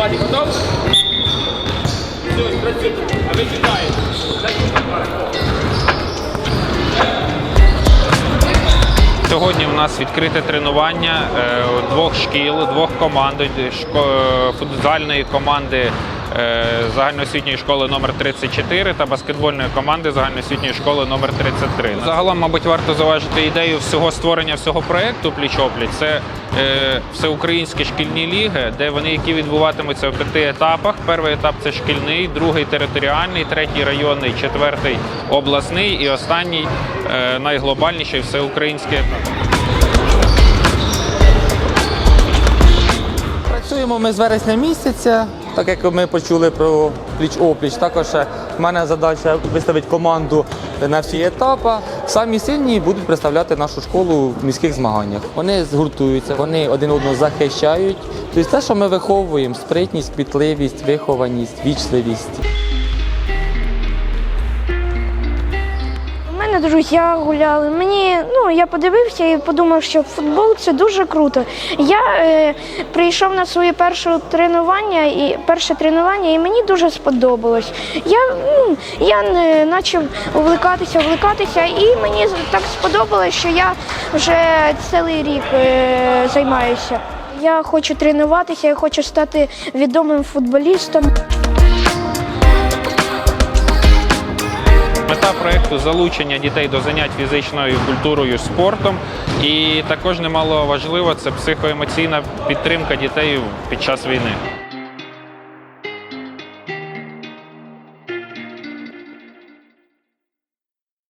Владик, готов? Все, працюй. А ви читаєте. Сьогодні у нас відкрите тренування е, двох шкіл, двох команд, шко- футзальної команди е, загальноосвітньої школи номер 34 та баскетбольної команди загальноосвітньої школи номер 33. Загалом, мабуть, варто зауважити ідею всього створення всього проєкту пліч-опліч. Це е, всеукраїнські шкільні ліги, де вони які відбуватимуться в п'яти етапах. Перший етап це шкільний, другий територіальний, третій районний, четвертий обласний і останній е, найглобальніший всеукраїнський етап. Працюємо ми з вересня місяця, так як ми почули про пліч-опліч. Також в мене задача виставити команду на всі етапи. Самі сильні будуть представляти нашу школу в міських змаганнях. Вони згуртуються, вони один одного захищають. Тобто те, що ми виховуємо, спритність, квітливість, вихованість, вічливість. Мене друзі гуляли. Мені ну я подивився і подумав, що футбол це дуже круто. Я е, прийшов на своє перше тренування і перше тренування, і мені дуже сподобалось. Я, ну, я не почав увлекатися, увлекатися, і мені так сподобалось, що я вже цілий рік е, займаюся. Я хочу тренуватися, я хочу стати відомим футболістом. Залучення дітей до занять фізичною культурою, спортом. І також немало важливо це психоемоційна підтримка дітей під час війни.